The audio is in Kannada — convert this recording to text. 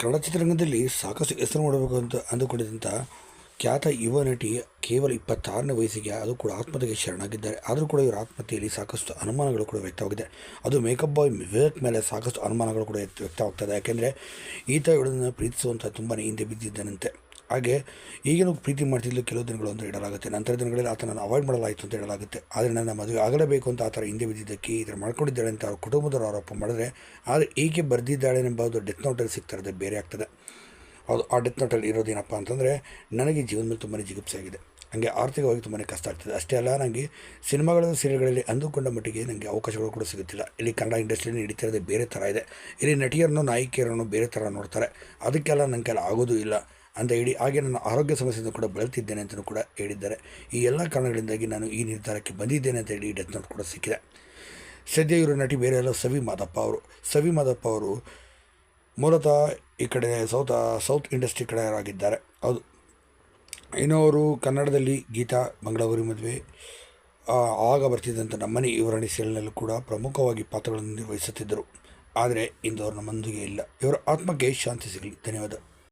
ಕನ್ನಡ ಚಿತ್ರರಂಗದಲ್ಲಿ ಸಾಕಷ್ಟು ಹೆಸರು ಮಾಡಬೇಕು ಅಂತ ಅಂದುಕೊಂಡಿದ್ದಂಥ ಖ್ಯಾತ ಯುವ ನಟಿ ಕೇವಲ ಇಪ್ಪತ್ತಾರನೇ ವಯಸ್ಸಿಗೆ ಅದು ಕೂಡ ಆತ್ಮಹತ್ಯೆಗೆ ಶರಣಾಗಿದ್ದಾರೆ. ಆದರೂ ಕೂಡ ಇವರ ಆತ್ಮಹತ್ಯೆಯಲ್ಲಿ ಸಾಕಷ್ಟು ಅನುಮಾನಗಳು ಕೂಡ ವ್ಯಕ್ತವಾಗಿದೆ. ಅದು ಮೇಕಪ್ ಬಾಯ್ ವಿವೇಕ್ ಮೇಲೆ ಸಾಕಷ್ಟು ಅನುಮಾನಗಳು ಕೂಡ ವ್ಯಕ್ತ- ವ್ಯಕ್ತವಾಗ್ತದೆ ಯಾಕೆಂದರೆ ಈತ ಇವಳನ್ನು ಪ್ರೀತಿಸುವಂಥ ತುಂಬಾ ಹಿಂದೆ ಬಿದ್ದಿದ್ದಾನಂತೆ. ಹಾಗೆ ಈಗಲೂ ಪ್ರೀತಿ ಮಾಡ್ತಿದ್ಲು ಕೆಲವು ದಿನಗಳು ಅಂತ ಹೇಳಲಾಗುತ್ತೆ ನಂತರ ದಿನಗಳಲ್ಲಿ ಆತನನ್ನು ಅವಾಯ್ಡ್ ಮಾಡಲಾಯಿತು ಅಂತ ಹೇಳಲಾಗುತ್ತೆ. ಆದರೆ ನನ್ನ ಮದುವೆ ಆಗಲೇಬೇಕು ಅಂತ ಆ ಥರ ಹಿಂದೆ ಬಿದ್ದಿದ್ದಕ್ಕೆ ಈ ಥರ ಮಾಡ್ಕೊಂಡಿದ್ದಾಳೆ ಅಂತ ಅವ್ರ ಕುಟುಂಬದವರು ಆರೋಪ ಮಾಡಿದ್ರೆ ಆದರೆ ಈಕೆ ಬರೆದಿದ್ದಾಳೆ ಎಂಬುದು ಡೆತ್ ನೋಟಲ್ಲಿ ಸಿಗ್ತಾ ಬೇರೆ ಆಗ್ತದೆ. ಅದು ಆ ಡೆತ್ ನೋಟಲ್ಲಿ ಇರೋದೇನಪ್ಪ ಅಂತಂದರೆ ನನಗೆ ಜೀವನ ಮೇಲೆ ತುಂಬಾ ಜಿಗುಪ್ಸೆ ಆಗಿದೆ. ಹಾಗೆ ಆರ್ಥಿಕವಾಗಿ ತುಂಬಾ ಕಷ್ಟ ಆಗ್ತದೆ. ಅಷ್ಟೇ ಅಲ್ಲ ನನಗೆ ಸಿನಿಮಾಗಳ ಸೀರೆಗಳಲ್ಲಿ ಅಂದುಕೊಂಡ ಮಟ್ಟಿಗೆ ನನಗೆ ಅವಕಾಶಗಳು ಕೂಡ ಸಿಗುತ್ತಿಲ್ಲ. ಇಲ್ಲಿ ಕನ್ನಡ ಇಂಡಸ್ಟ್ರಿಯಲ್ಲಿ ನಡೀತಿರೋದೇ ಬೇರೆ ಥರ ಇದೆ. ಇಲ್ಲಿ ನಟಿಯರನ್ನು ನಾಯಕಿಯರನ್ನು ಬೇರೆ ಥರ ನೋಡ್ತಾರೆ. ಅದಕ್ಕೆಲ್ಲ ನನ್ನ ಕೈಲಿ ಆಗೋದು ಇಲ್ಲ. ಅಂತ ಹೇಳಿ ಹಾಗೆ ನನ್ನ ಆರೋಗ್ಯ ಸಮಸ್ಯೆಯಿಂದ ಕೂಡ ಬಳಲ್ತಿದ್ದೇನೆ ಅಂತಲೂ ಕೂಡ ಹೇಳಿದ್ದಾರೆ. ಈ ಎಲ್ಲ ಕಾರಣಗಳಿಂದಾಗಿ ನಾನು ಈ ನಿರ್ಧಾರಕ್ಕೆ ಬಂದಿದ್ದೇನೆ ಅಂತ ಹೇಳಿ ಡೆತ್ ನೋಟ್ ಕೂಡ ಸಿಕ್ಕಿದೆ. ಸದ್ಯ ಇವರು ನಟಿ ಬೇರೆ ಎಲ್ಲ ಸವಿ ಮಾದಪ್ಪ ಅವರು. ಸವಿ ಮಾದಪ್ಪ ಅವರು ಮೂಲತಃ ಈ ಕಡೆ ಸೌತ್ ಸೌತ್ ಇಂಡಸ್ಟ್ರಿ ಕಡೆಯವರಾಗಿದ್ದಾರೆ ಹೌದು. ಇನ್ನು ಅವರು ಕನ್ನಡದಲ್ಲಿ ಗೀತಾ, ಮಂಗಳವರಿ ಮದುವೆ ಆಗ ಬರ್ತಿದ್ದಂಥ ನಮ್ಮನೆ, ಇವರಣಿ ಸೀರಿಯಲ್ನಲ್ಲೂ ಕೂಡ ಪ್ರಮುಖವಾಗಿ ಪಾತ್ರಗಳನ್ನು ನಿರ್ವಹಿಸುತ್ತಿದ್ದರು. ಆದರೆ ಇಂದು ಅವರು ನಮ್ಮೊಂದಿಗೆ ಇಲ್ಲ. ಇವರ ಆತ್ಮಕ್ಕೆ ಶಾಂತಿ ಸಿಗಲಿ. ಧನ್ಯವಾದ.